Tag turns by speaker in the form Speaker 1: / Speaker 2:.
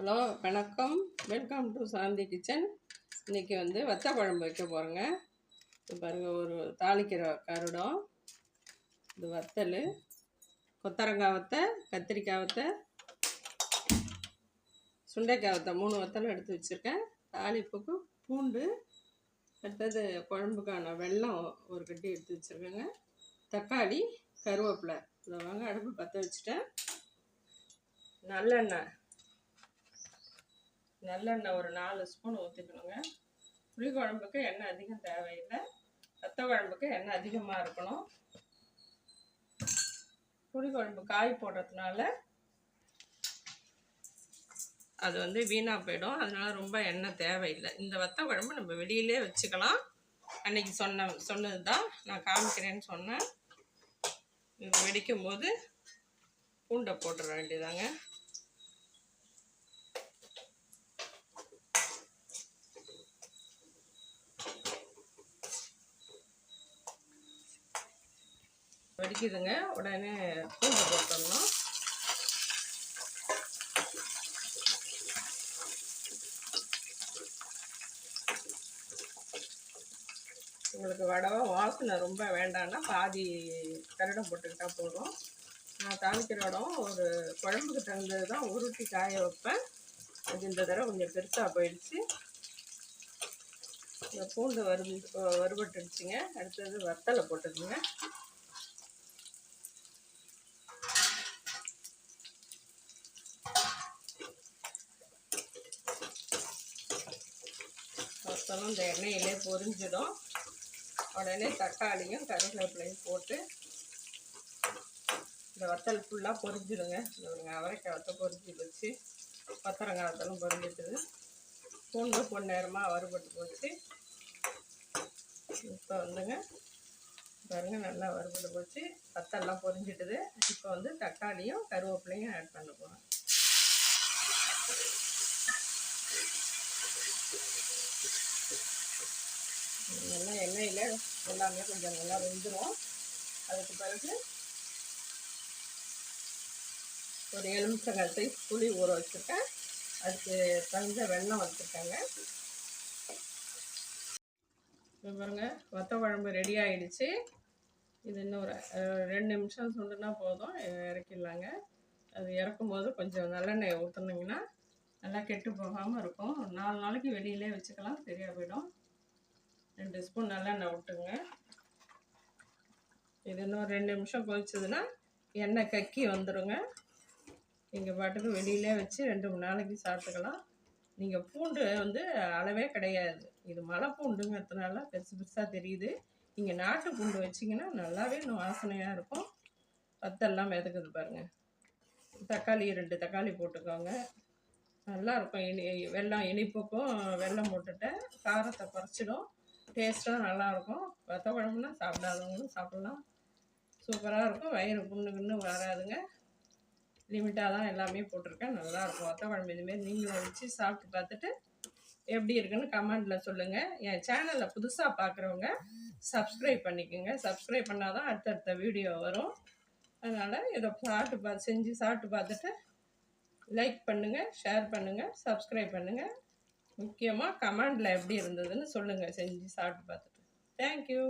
Speaker 1: Hello வணக்கம். Welcome to Shanti kitchen இன்றைக்கி வந்து வத்த குழம்பு வைக்க போகிறேங்க இது பாருங்கள் ஒரு தாளிக்கிற கருடம். இது வத்தல். கொத்தரங்காய் வத்தை கத்திரிக்காய் வத்தை சுண்டைக்காய் வத்தை. மூணு வத்தலும் எடுத்து வச்சுருக்கேன். தாளிப்புக்கு பூண்டு அடுத்தது குழம்புக்கான வெல்லம் ஒரு கட்டி எடுத்து வச்சுருக்கேங்க. தக்காளி கருவேப்பிலை. இதை வாங்க அடுப்பு பற்ற வச்சுட்டேன். நல்லெண்ணெய். நல்லெண்ணெய் ஒரு நாலு ஸ்பூன் ஊற்றிக்கணுங்க புளி குழம்புக்கு எண்ணெய் அதிகம் தேவையில்லை. வத்த குழம்புக்கு எண்ணெய் அதிகமாக இருக்கணும். புளி குழம்பு காய் போடுறதுனால அது வந்து வீணாக போயிடும். அதனால ரொம்ப எண்ணெய் தேவையில்லை. இந்த வத்த குழம்பு நம்ம வெளியிலே வச்சுக்கலாம். அன்னைக்கு சொன்ன சொன்னது தான் நான் காமிக்கிறேன்னு சொன்னேன். இது வெடிக்கும் போது பூண்டை போட்டுற வேண்டியதாங்க. வெடிக்குதுங்க. உடனே பூண்டு போட்டுடணும். உங்களுக்கு வடவை வாசனை ரொம்ப வேண்டாம்னா பாதி கரடம் போட்டுக்கிட்டா போதும். நான் தாளிக்கிற இடம் ஒரு குழம்புக்கு தகுந்தது தான் உருட்டி காய வைப்பேன். அது இந்த தடவை கொஞ்சம் பெருசாக போயிடுச்சு. இந்த பூண்டு வறு வறுபட்டுடுச்சுங்க. அடுத்தது வத்தலை போட்டுக்குங்க. வத்தலும் இந்த எண்ணெயிலே பொரிஞ்சிடும். உடனே தக்காளியும் கருவேப்பிலையும் போட்டு இந்த வத்தல் ஃபுல்லாக பொரிஞ்சிடுங்க. இந்த அவரைக்காய் வத்தல் பொரிஞ்சு வச்சு பத்திரங்காய் வத்தலும் பொரிஞ்சிட்டுது. பூண்டு பொன்னேரமாக வறுபட்டு போச்சு. இப்போ வந்துங்க பாருங்க நல்லா வறுபட்டு போச்சு. வத்தல்லாம் பொரிஞ்சிட்டுது. இப்போ வந்து தக்காளியும் கருவேப்பிலையும் ஆட் பண்ண போகிறேன் நல்லா எண்ணெயில் எல்லாமே கொஞ்சம் நல்லா வெந்துடும் அதுக்கு பிறகு ஒரு எலுமிச்சங்காய் சைஸ் புளி ஊற வச்சுருக்கேன். அதுக்கு தகுந்த வெள்ளம் வச்சுருக்காங்க. பாருங்க வத்த குழம்பு ரெடி ஆகிடுச்சு இது இன்னும் ஒரு ரெண்டு நிமிஷம் சுண்டுனா போதும். இறக்கிடலாங்க. அது இறக்கும்போது கொஞ்சம் நல்லெண்ணெய் ஊற்றுனீங்கன்னா நல்லா கெட்டு போகாமல் இருக்கும். நாலு நாளைக்கு வெளியிலே வச்சுக்கலாம் சரியாக போயிடும். ரெண்டு ஸ்பூன் நல்லெண்ணெய் விட்டுங்க இது இன்னும் ரெண்டு நிமிஷம் கொதிச்சதுன்னா எண்ணெய் கக்கி வந்துடுங்க நீங்கள் பாட்டுக்கு வெளியிலே வச்சு ரெண்டு மூணு நாளைக்கு சாப்பிட்டுக்கலாம். நீங்கள் பூண்டு வந்து அளவே கிடையாது. இது மலை பூண்டுங்கிறதுனால பெருசு பெருசாக தெரியுது. நீங்கள் நாட்டு பூண்டு வச்சிங்கன்னா நல்லாவே இன்னும் வாசனையாக இருக்கும். பத்தெல்லாம் மிதக்குது பாருங்கள் தக்காளி ரெண்டு தக்காளி போட்டுக்கோங்க. நல்லா இருக்கும். இனி வெள்ளம் இனிப்புக்கும் வெள்ளம் போட்டுட்டேன் காரத்தை குறைச்சிடும். டேஸ்ட்டாக நல்லாயிருக்கும். வத்த குழம்புனா சாப்பிடாதவங்களும் சாப்பிட்லாம். சூப்பராக இருக்கும். வயிறு புண்ணுக்குன்னு வராதுங்க. லிமிட்டாக தான் எல்லாமே போட்டிருக்கேன். நல்லாயிருக்கும். வத்த குழம்பு இதுமாரி நீங்களும் வச்சு சாப்பிட்டு பார்த்துட்டு எப்படி இருக்குன்னு கமெண்டில் சொல்லுங்கள் என் சேனலில் புதுசாக பார்க்குறவங்க சப்ஸ்கிரைப் பண்ணிக்கோங்க. சப்ஸ்கிரைப் பண்ணால் தான் அடுத்தடுத்த வீடியோ வரும். அதனால் இதை சாப்பிட்டு பார்த்து செஞ்சு சாப்பிட்டு பார்த்துட்டு லைக் பண்ணுங்கள் ஷேர் பண்ணுங்கள் சப்ஸ்கிரைப் பண்ணுங்கள் முக்கியமாக கமெண்டில் எப்படி இருந்ததுன்னு சொல்லுங்கள் செஞ்சு சாப்பிட்டு பார்த்துட்டு. தேங்க்யூ